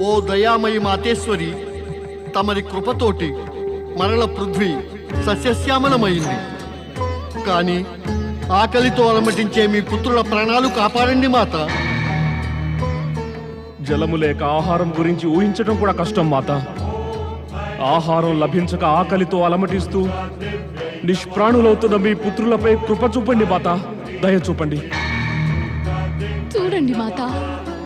ఓ దయామయి మాతేశ్వరి తమరి కృపతోటి మరల పృథ్వీ సస్యశ్యామలమైంది. కానీ ఆకలితో అలమటించే మీ పుత్రుల ప్రాణాలు కాపాడండి మాత. జలము లేక ఆహారం గురించి ఊహించడం కూడా కష్టం మాత. ఆహారం లభించక ఆకలితో అలమటిస్తూ నిష్ప్రాణులవుతున్న మీ పుత్రులపై కృప చూపండి మాత దయ చూపండి. చూడండి మాత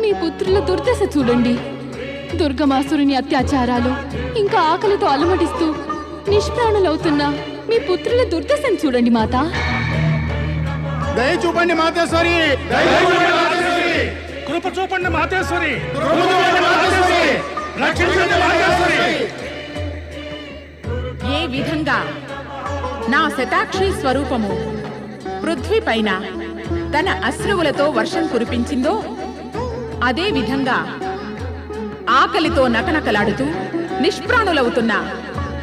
మీ పుత్రుల దుర్దశ చూడండి. దుర్గమాసురుని అత్యాచారాలు ఇంకా ఆకలితో అలమటిస్తూ నిష్ప్రాణులవుతున్న మీ పుత్రుల దుర్దశను చూడండి మాత. దయ చూపండి మాతేశ్వరి. కృప చూపండి మాతేశ్వరి. ఏ విధంగా నా శతాక్షి స్వరూపము పృథ్వీ పైన తన అశ్రువులతో వర్షం కురిపించిందో అదే విధంగా ఆకలితో నకనకలాడుతూ నిష్ప్రాణులవుతున్న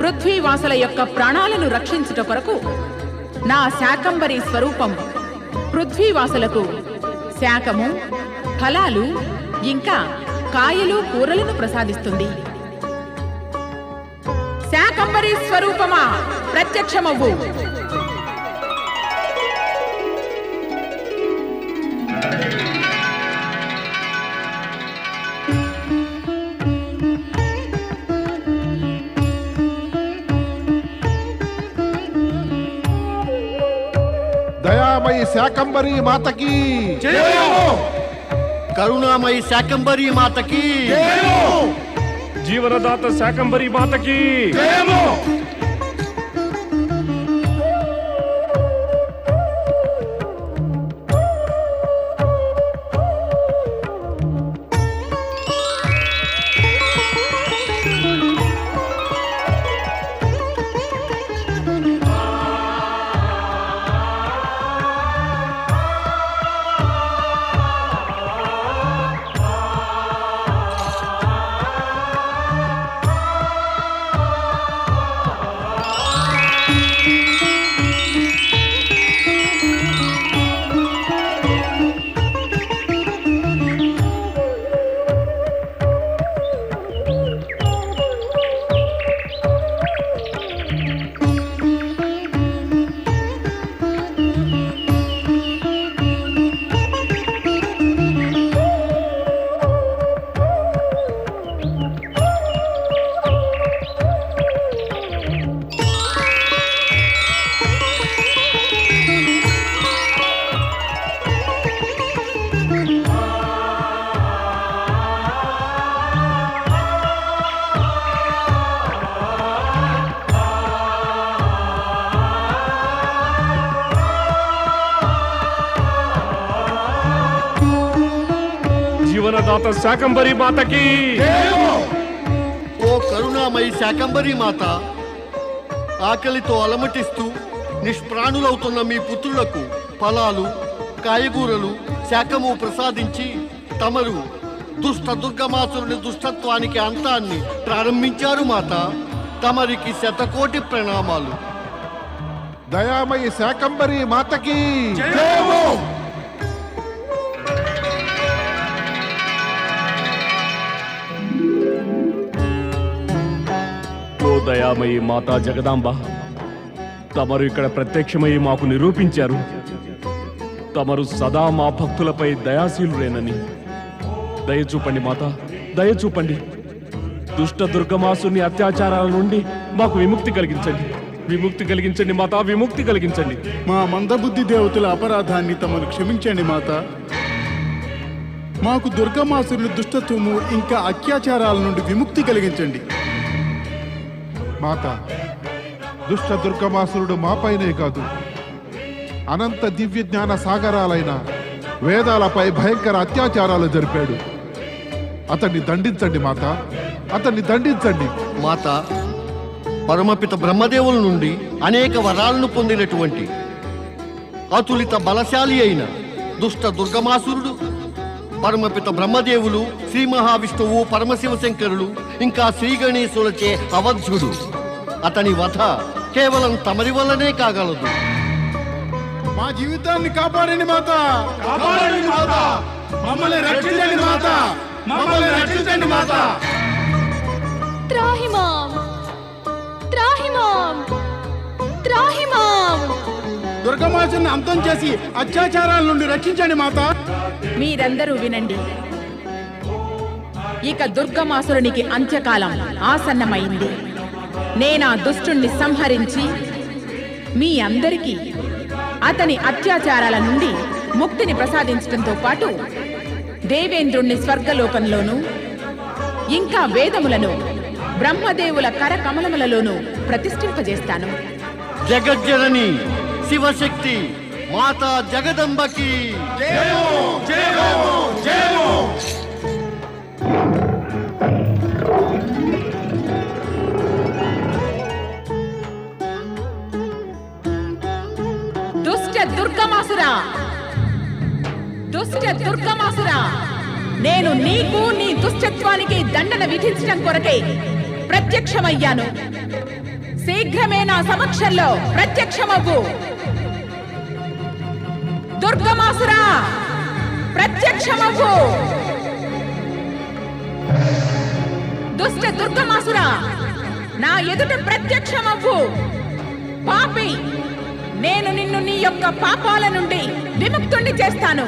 పృథ్వీవాసుల యొక్క ప్రాణాలను రక్షించుట కొరకు నా శాకంబరి స్వరూపం పృథ్వీవాసులకు శాకము ఫలాలు ఇంకా కాయలు కూరలను ప్రసాదిస్తుంది. శాకంబరి స్వరూపమా ప్రత్యక్షమవ్వు. దయామయి శాకంబరి మాతకి. కరుణామయి శాకంబరి మాతకి. జీవనదాత శాకంబరి మాతకి. శాకంబరి మాతకి ఓ కరుణామయి శాకంబరి మాత ఆకలితో అలమటిస్తూ నిష్ప్రాణులవుతున్న మీ పుత్రులకు ఫలాలు కాయగూరలు శాకము ప్రసాదించి తమరు దుష్ట దుర్గమాసురుని దుష్టత్వానికి అంతాన్ని ప్రారంభించారు మాత. తమరికి శతకోటి ప్రణామాలు. దయామయి శాకంబరి మాతకి దయామయి మాతా జగదాంబ. తమరు ఇక్కడ ప్రత్యక్షమై మాకు నిరూపించారు. తమరు సదా మా భక్తులపై దయాశీలురేనని. దయ చూపండి మాత దయ చూపండి దుష్ట దుర్గమాసుని అత్యాచారాల నుండి మాకు విముక్తి కలిగించండి. విముక్తి కలిగించండి మాత విముక్తి కలిగించండి. మా మందబుద్ధి దేవతల అపరాధాన్ని తమను క్షమించండి మాత. మాకు దుర్గమాసుని దుష్టత్వము ఇంకా అత్యాచారాల నుండి విముక్తి కలిగించండి. మాత దుష్ట దుర్గమాసురుడు మాపైనే కాదు. అనంత దివ్య జ్ఞాన సాగరాలైన వేదాలపై భయంకర అత్యాచారాలు జరిపాడు. అతన్ని దండించండి మాత అతన్ని దండించండి. మాత పరమపిత బ్రహ్మదేవుల నుండి అనేక వరాలను పొందినటువంటి అతులిత బలశాలి అయిన దుష్ట దుర్గమాసురుడు పరమపిత బ్రహ్మదేవులు శ్రీ మహావిష్ణువు పరమశివ శంకరులు ఇంకా శ్రీ గణేశులచే అవధ్యుడు అతని వధ కేవలం తమరి వల్లనే కాగలదు. మా జీవితాన్ని కాపాడండి మాత. కాపాడండి మాత. మమ్మల్ని రక్షించండి మాత. మమ్మల్ని రక్షించండి రక్షించండి మాత. త్రాహిమాం. త్రాహిమాం. త్రాహిమాం. దుర్గమాసుని అంతం చేసి అత్యాచారాల నుండి రక్షించండి మాత. మీరందరూ వినండి. ఇక దుర్గమాసురునికి అంత్యకాలం ఆసన్నమైంది. నేనా దుష్టుణ్ణి సంహరించి మీ అందరికీ అతని అత్యాచారాల నుండి ముక్తిని ప్రసాదించడంతో పాటు దేవేంద్రుణ్ణి స్వర్గలోకంలోనూ ఇంకా వేదములను బ్రహ్మదేవుల కరకమలములలోనూ ప్రతిష్ఠింపజేస్తాను. జగజ్జనని శివశక్తి మాతా జగదంబకి. దుష్ట దుర్గమాసురా. దుష్ట దుర్గమాసురా. నేను నీకు నీ దుష్టత్వానికి దండన విధించడం కొరకే ప్రత్యక్షమయ్యాను. శీఘ్రమే నా సమక్షంలో ప్రత్యక్షమవ్వు. దుర్గమాసురా ప్రత్యక్షమవ్వు. దుష్ట దుర్గమాసురా నా ఎదుట ప్రత్యక్షమవ్వు. పాపి నేను నిన్ను నీ యొక్క పాపాల నుండి విముక్తుణ్ణి చేస్తాను.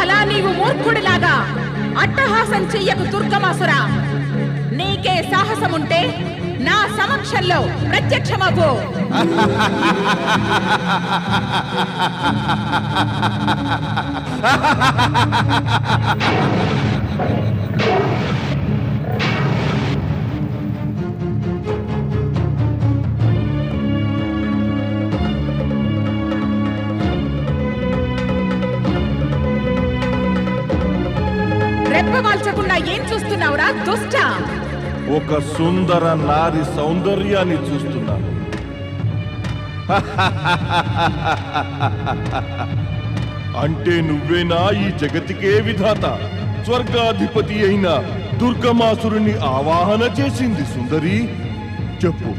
అలా నీవు మూర్ఖుడిలాగా అట్టహాసం చెయ్యకు దుర్గమాసురా. నీకే సాహసముంటే నా సమక్షంలో ప్రత్యక్షమవ్వు. రెప్పవాల్చకుండా ఒక సుందర నారి సౌందర్యాన్ని చూస్తున్నాను అంటే నువ్వేనా ఈ జగతికే విధాత? స్వర్గాధిపతి అయిన దుర్గమాసురుని ఆవాహన చేసింది సుందరి? చెప్పు.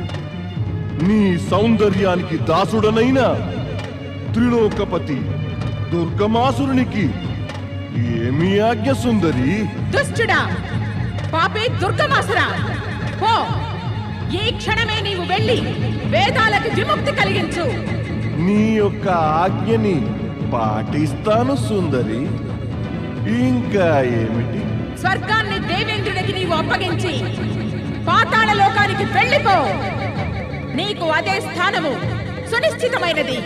నీ సౌందర్యానికి దాసుడనైన త్రిలోకపతి దుర్గమాసురునికి ఏమి ఆజ్ఞ సుందరి? దుష్టుడా పాపే దుర్గమాసురా. పో. ఈ క్షణమే నీవు వెళ్ళి వేదాలకు విముక్తి కలిగించు. నీ యొక్క ఆజ్ఞని పాటిస్తాను సుందరి. ఇంకా ఏమిటి? స్వర్గాన్ని దేవేంద్రుడికి నీవు అప్పగించి పాతాళ లోకానికి వెళ్ళిపో. నీకు అదే స్థానము సునిశ్చితమైనది.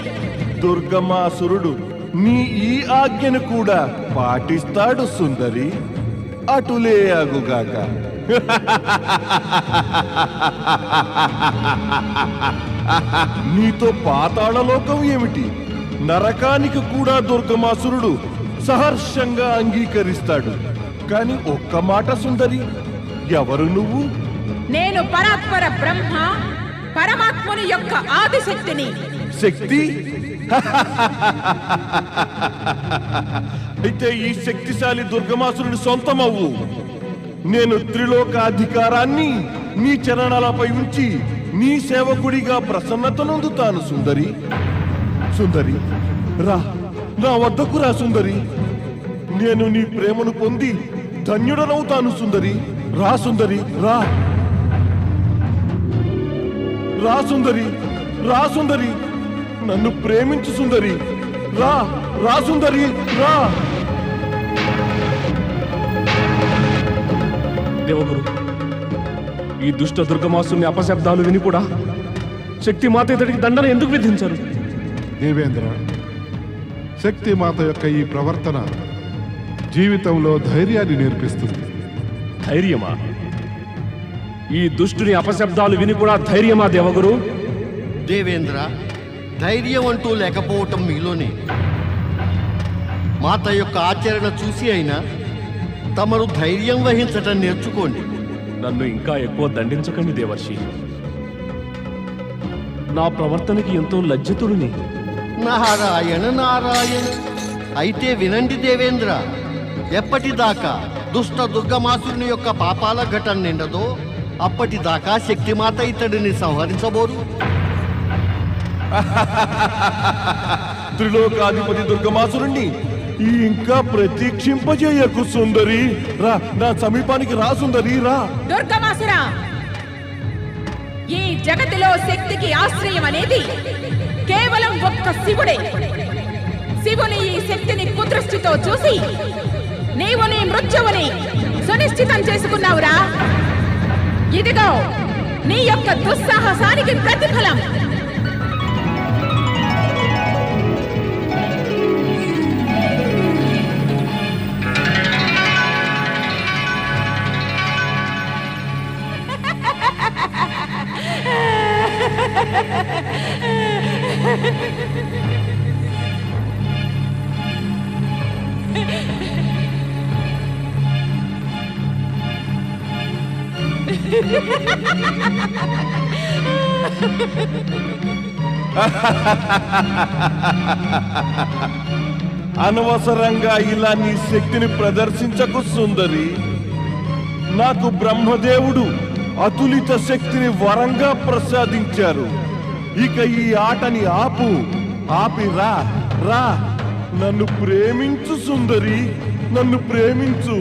దుర్గమాసురుడు నీ ఈ ఆజ్ఞను కూడా పాటిస్తాడు సుందరి. అటులే అగుగాక నీతో పాతాళలోకం ఏమిటి నరకానికి కూడా దుర్గమాసురుడు సహర్షంగా అంగీకరిస్తాడు కాని ఒక్క మాట సుందరి ఎవరు నువ్వు? నేను పరాత్పర బ్రహ్మ పరమాత్ముని యొక్క ఆదిశక్తిని. శక్తి? అయితే ఈ శక్తిశాలి దుర్గమాసురుడి సొంతమవ్వు. నేను త్రిలోక అధికారాన్ని నీ చరణాలపై ఉంచి నీ సేవకుడిగా ప్రసన్నత నొందుతాను సుందరి. సుందరి రా నా వద్దకు రా సుందరి. నేను నీ ప్రేమను పొంది ధన్యుడనవుతాను సుందరి. రా సుందరి రా. రా సుందరి రా సుందరి. నన్ను ప్రేమించు సుందరి. రా రా సుందరి రా. దేవగురు ఈ దుష్ట దుర్గమాసుని అపశబ్దాలు విని కూడా శక్తి మాత ఇతడికి దండన ఎందుకు విధించారు? దేవేంద్ర శక్తి మాత యొక్క ఈ ప్రవర్తన జీవితంలో ధైర్యాన్ని నేర్పిస్తుంది. ధైర్యమా? ఈ దుష్టుని అపశబ్దాలు విని కూడా ధైర్యమా దేవగురు? దేవేంద్ర ధైర్యం అంటూ లేకపోవటం మీలోనే. మాత యొక్క ఆచరణ చూసి అయినా తమరు ధైర్యం వహించటం నేర్చుకోండి. నన్ను ఇంకా ఎక్కువ దండించకండి దేవర్షి. నా ప్రవర్తనకి ఎంతో లజ్జితుడిని. నారాయణ నారాయణ. అయితే వినండి దేవేంద్ర ఎప్పటిదాకా దుష్ట దుర్గమాసురుని యొక్క పాపాల ఘటన నిండదో అప్పటిదాకా శక్తిమాత ఇతడిని సంహరించబోరు త్రిలోకాధిపతి దుర్గమాసురుణ్ణి ఇంకా ప్రతీక్షింపజేయకు సుందరి. రా నా సమీపానికి రా సుందరి రా. దుర్గమాసురా ఈ జగతిలో శక్తికి ఆశ్రయం అనేది కేవలం ఒక్క శివుడే. శివుని ఈ శక్తిని కుదృష్టితో చూసి నీవు నీ మృత్యువుని సునిశ్చితం చేసుకున్నావురా. ఇదిగో నీ యొక్క దుస్సాహసానికి ప్రతిఫలం. అనవసరంగా ఇలా నీ శక్తిని ప్రదర్శించకు సుందరి. నాకు బ్రహ్మదేవుడు అతులిత శక్తిని వరంగా ప్రసాదించారు. ఇక ఈ ఆటని ఆపు ఆపి రా రా. నన్ను ప్రేమించు సుందరి నన్ను ప్రేమించు.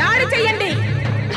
దాడి చెయ్యండి.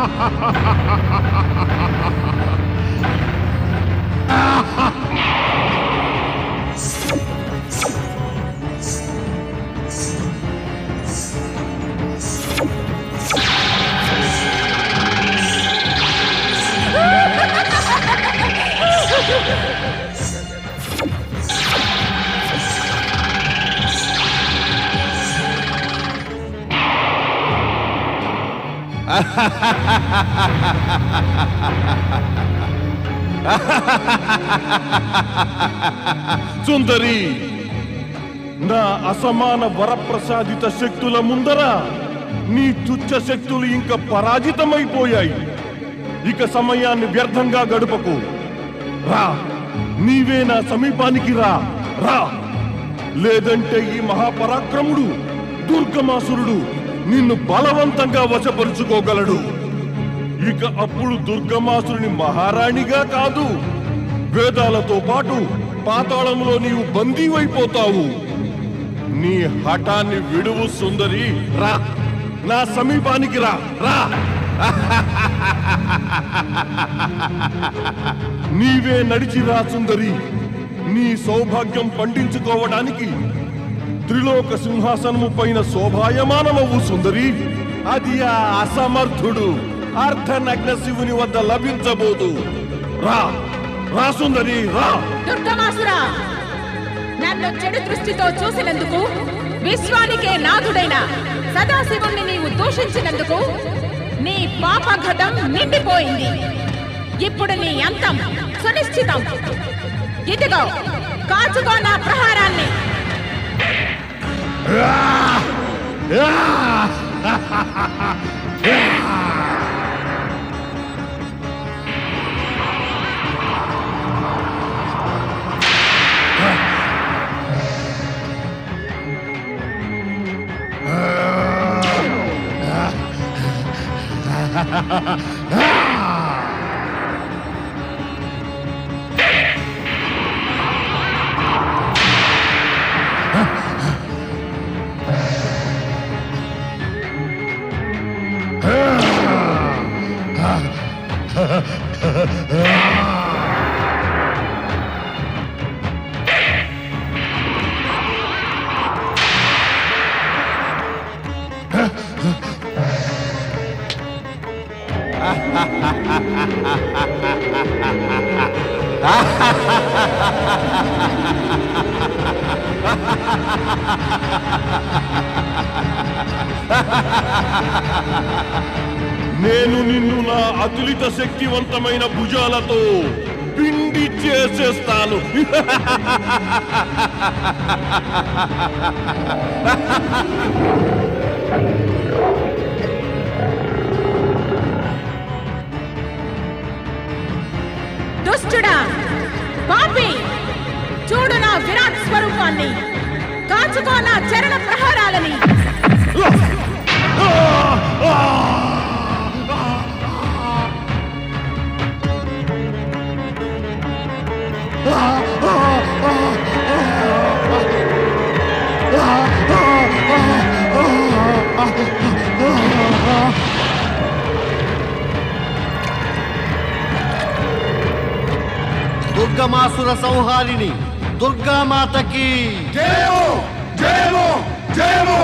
ha ha సుందరి నా అసమాన వరప్రసాదిత శక్తుల ముందర నీ తుచ్చ శక్తులు ఇంకా పరాజితమైపోయాయి. ఇక సమయాన్ని వ్యర్థంగా గడుపకు. రా నీవే నా సమీపానికి రా రా. లేదంటే ఈ మహాపరాక్రముడు దుర్గమాసురుడు నిన్ను బలవంతంగా వశపరుచుకోగలడు. ఇక అప్పుడు దుర్గమాసురుని మహారాణిగా కాదు. వేదాలతో పాటు పాతాళంలో నీవు బందీవైపోతావు. నీ హఠాన్ని విడువు సుందరి. రా. నా సమీపానికి రా. రా. నీవే నడిచి రా సుందరి. నీ సౌభాగ్యం పండించుకోవడానికి త్రిలోక సింహాసనము పైన శోభాయమానమవు సుందరి. అది ఆ అసమర్థుడు. అర్ధనగ్న శివుని వద్ద లభించబోదు. రా రా సుందరి రా. దుర్గమాసురా నన్ను చెడు దృష్టితో చూసినందుకు విశ్వానికే నాథుడైన సదాశివుణ్ణి నీవు దూషించినందుకు నీ పాపఘటం నిండిపోయింది. ఇప్పుడు నీ అంతం సునిశ్చితం. ఇదిగో కాచుకో నా ప్రహారాన్ని. Ah! Ah! నేను నిన్ను నా అతులిత శక్తివంతమైన భుజాలతో పిండి చేసేస్తాను. దుష్టుడా పాపి చూడు నా విరాట్ స్వరూపాన్ని. కాచుకో నా చరణ ప్రహారాలని. దుర్గమాసుర సంహారిణి దుర్గామాతకి జయము జయము జయము.